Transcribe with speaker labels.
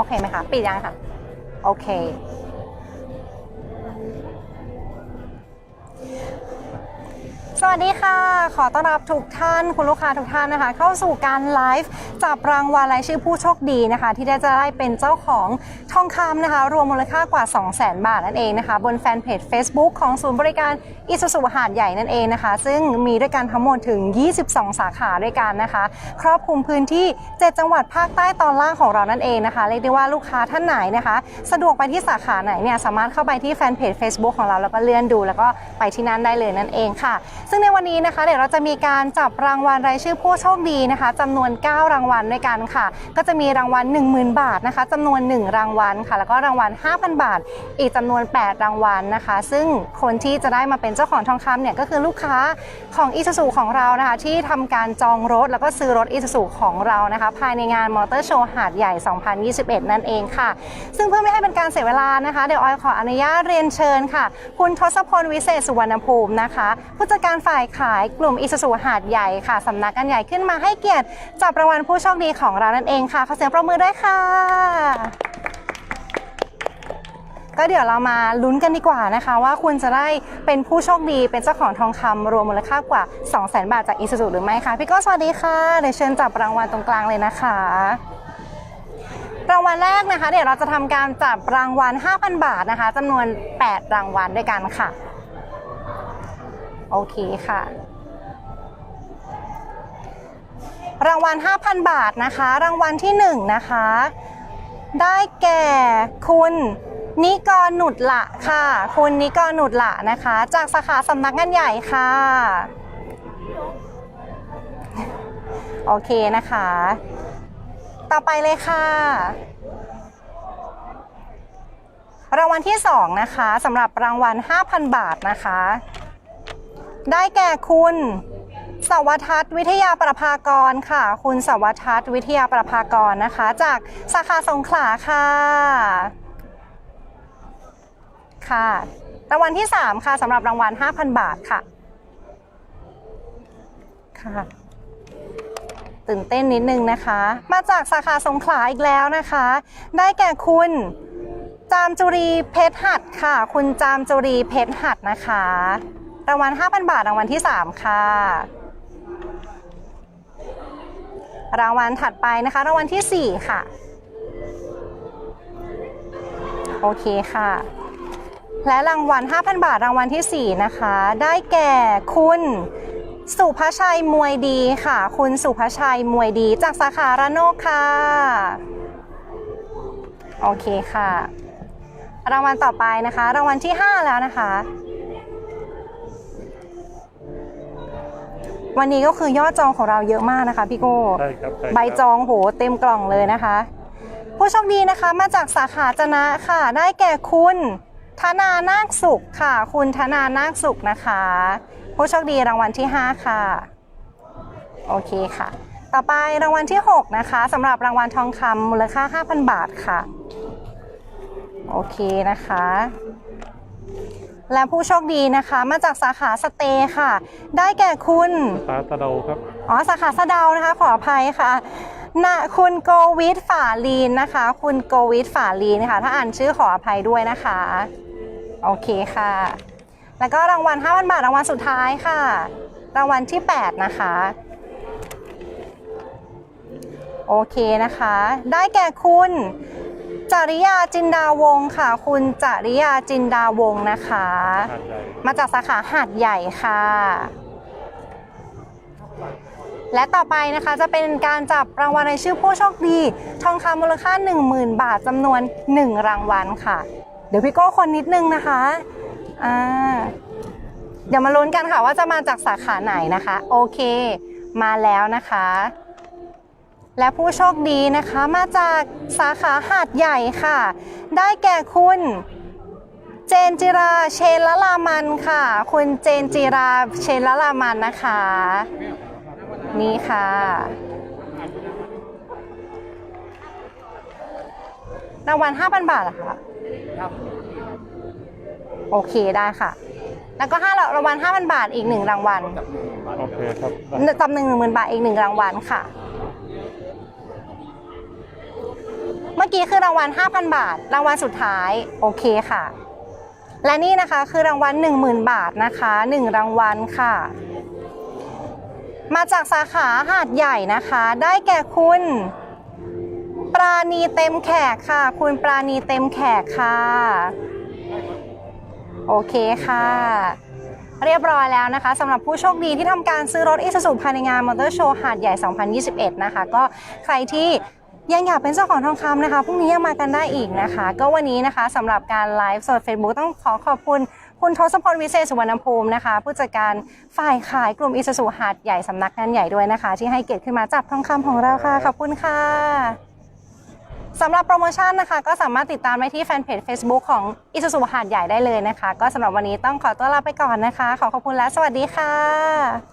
Speaker 1: โอเคไหมคะ ปิดยังค่ะ โอเค สวัสดีค่ะ ขอต้อนรับทุกท่านคุณลูกค้าทุกท่านนะคะ เข้าสู่การไลฟ์จับรางวัลรายชื่อผู้โชคดีนะคะ ที่ได้จะได้เป็นเจ้าของทองคำนะคะ รวมมูลค่ากว่า 200,000 บาทนั่นเองนะคะ บนแฟนเพจ Facebook ของศูนย์บริการอิสุสุหาดใหญ่นั่นเองนะคะ ซึ่งมีด้วยกันทั้งหมดถึง 22 สาขาด้วยกันนะคะ ครอบคลุมพื้นที่ 7 จังหวัดภาคใต้ตอนล่างของเรานั่นเองนะคะเรียกได้ว่าลูกค้าท่านไหนนะคะ สะดวกไปที่สาขาไหนเนี่ยสามารถเข้าไปที่แฟนเพจ Facebook ของเราแล้วก็เลื่อนดู แล้วก็ไปที่นั่นได้เลยนั่นเองค่ะซึ่งในวันนี้นะคะเดี๋ยวเราจะมีการจับรางวัลรายชื่อผู้โชคดีนะคะจำนวน 9 รางวัลด้วยกันค่ะ ก็จะมีรางวัล 10,000 บาทนะคะจำนวน 1 รางวัลค่ะ แล้วก็รางวัล 5,000 บาท อีกจำนวน 8 รางวัลนะคะ ซึ่งคนที่จะได้มาเป็นเจ้าของทองคำเนี่ยก็คือลูกค้าของอีซูซูของเรานะคะ ที่ทำการจองรถแล้วก็ซื้อรถอีซูซูของเรานะคะ ภายในงานมอเตอร์โชว์หาดใหญ่ 2021 นั่นเองค่ะ ซึ่งเพื่อไม่ให้เป็นการเสียเวลานะคะเดี๋ยวออยขออนุญาตเรียนเชิญค่ะ คุณทศพลวิเศษสุวรรณภูมินะคะ ผู้จัดการฝ่ายขายกลุ่มอีซูซูหาดใหญ่ค่ะสำนักงานใหญ่ขึ้นมาให้เกียรติจับรางวัลผู้โชคดีของเรานั่นเองค่ะขอเสียงปรบมือด้วยค่ะ ก็เดี๋ยวเรามาลุ้นกันดีกว่านะคะ ว่าคุณจะได้เป็นผู้โชคดีเป็นเจ้าของทองคำรวมมูลค่ากว่า 200,000 บาทจากอีซูซูหรือไม่คะพี่โก้สวัสดีค่ะเดี๋ยวเชิญจับรางวัลตรงกลางเลยนะคะรางวัลแรกนะคะ เดี๋ยวเราจะทำการจับรางวัล 5,000 บาทนะคะจำนวน 8 รางวัลด้วยกันค่ะ โอเคค่ะ รางวัล 5,000 บาทนะคะ รางวัลที่ 1 นะคะ ได้แก่คุณนิกรหนุดละค่ะ คุณนิกรหนุดละนะคะ จากสาขาสำนักงานใหญ่ค่ะ โอเคนะคะ ต่อไปเลยค่ะรางวัลที่ 2 นะคะสำหรับรางวัล 5,000 บาทนะคะ ได้แก่คุณสวัทัศน์วิทยาประภากรค่ะ คุณสวัทัศน์วิทยาประภากรนะคะ จากสาขาสงขลาค่ะ ค่ะ รางวัลที่ 3 ค่ะสำหรับรางวัล 5,000 บาทค่ะ ค่ะ ตื่นเต้นนิดนึงนะคะ มาจากสาขาสงขลาอีกแล้วนะคะ ได้แก่คุณจามจุรีเพชรหัดค่ะ คุณจามจุรีเพชรหัดนะคะ รางวัล5,000 บาทรางวัลที่ 3 ค่ะ รางวัลถัดไปนะคะรางวัลทีสี่4 ค่ะ โอเคค่ะ และรางวัล5,000 บาทรางวัลทีสี่ 4 นะคะ ได้แก่คุณสุภชัยมวยดีค่ะ คุณสุภชัยมวยดีจากสาขาระโนกค่ะ โอเคค่ะ รางวัลต่อไปนะคะ รางวัลที่ 5 แล้วนะคะ วันนี้ก็คือยอดจองของเราเยอะมากนะคะพี่โก้
Speaker 2: ใช่ครับช่ครับ
Speaker 1: ใบจองโหเต็มกล่องเลยนะคะ ผู้โชคดีนะคะมาจากสาขาจนะค่ะ ได้แก่คุณธนานาคสุขค่ะ คุณธนานาคสุขนะคะ ผู้โชคดีรางวัลที่ 5 ค่ะ โอเคค่ะ ต่อไปรางวัลที่ 6 นะคะสำหรับรางวัลทองคำมูลค่า 5,000 บาทค่ะ โอเคนะคะ และผู้โชคดีนะคะ มาจากสาขาสเตย์ค่ะ ได้แก่คุณ
Speaker 2: ตาตะเดาครับ
Speaker 1: อ๋อสาขาสะเดานะคะ ขออภัยค่ะนะคุณโกวิทฝาลีนนะคะ คุณโกวิทฝาลีนค่ะ ถ้าอ่านชื่อขออภัยด้วยนะคะ โอเคค่ะ แล้วก็รางวัล 5,000 บาทรางวัลสุดท้ายค่ะ รางวัลที่ 8 นะคะ โอเคนะคะ ได้แก่คุณ จริยาจินดาวงศ์ค่ะ คุณจริยาจินดาวงศ์นะคะ
Speaker 2: หาดใหญ่
Speaker 1: มาจากสาขาหาดใหญ่ค่ะ และต่อไปนะคะจะเป็นการจับรางวัลในชื่อผู้โชคดี ทองคำมูลค่า 10,000 บาทจำนวน 1 รางวัลค่ะ เดี๋ยวพี่โก้คนนิดนึงนะคะอ่าเดี๋ยวมาลุ้นกันค่ะว่าจะมาจากสาขาไหนนะคะ โอเค มาแล้วนะคะ และผู้โชคดีนะคะมาจากสาขาหาดใหญ่ค่ะ ได้แก่คุณเจนจิราเชนละลามันค่ะ คุณเจนจิราเชนละลามันนะคะ นี่ค่ะ รางวัล5,000 บาทเหรอคะโอเคได้ค่ะ แล้วก็5รางวัล5,000 บาทอีก 1 รางวัล
Speaker 2: โอเคครับได้
Speaker 1: จำหนึ่งหมื่นบาทอีก 1 รางวัลค่ะ มื่อกี้คือรางวัล 5,000 บาท รางวัลสุดท้าย โอเคค่ะ และนี่นะคะคือรางวัล 10,000 บาทนะคะ 1 รางวัลค่ะ มาจากสาขาหาดใหญ่นะคะ ได้แก่คุณ ปราณีเต็มแขกค่ะ คุณปราณีเต็มแขกค่ะ โอเคค่ะเรียบร้อยแล้วนะคะสำหรับผู้โชคดีที่ทำการซื้อรถอิ u z u ภายในงานมอเตอร์โชว์หาดใหญ่ 2021 นะคะ ก็ใครที่ ยังอยากเป็นเจ้าของทองคำนะคะพรุ่งนี้ยังมากันได้อีกนะคะ ก็วันนี้นะคะสำหรับการไลฟ์สด Facebook ต้องขอขอบคุณคุณทศพลวิเศษสุวรรณภูมินะคะ ผู้จัดการฝ่ายขายกลุ่มอิ u z u หาดใหญ่สำนักงานใหญ่ด้วยนะคะ ที่ให้เกียรติขึ้นมาจับทองคำของเราค่ะ ขอบคุณค่ะสำหรับโปรโมชั่นนะคะ ก็สามารถติดตามได้ที่แฟนเพจ Facebook ของอิสุสุหาดใหญ่ได้เลยนะคะ ก็สำหรับวันนี้ต้องขอตัวลาไปก่อนนะคะ ขอขอบคุณและสวัสดีค่ะ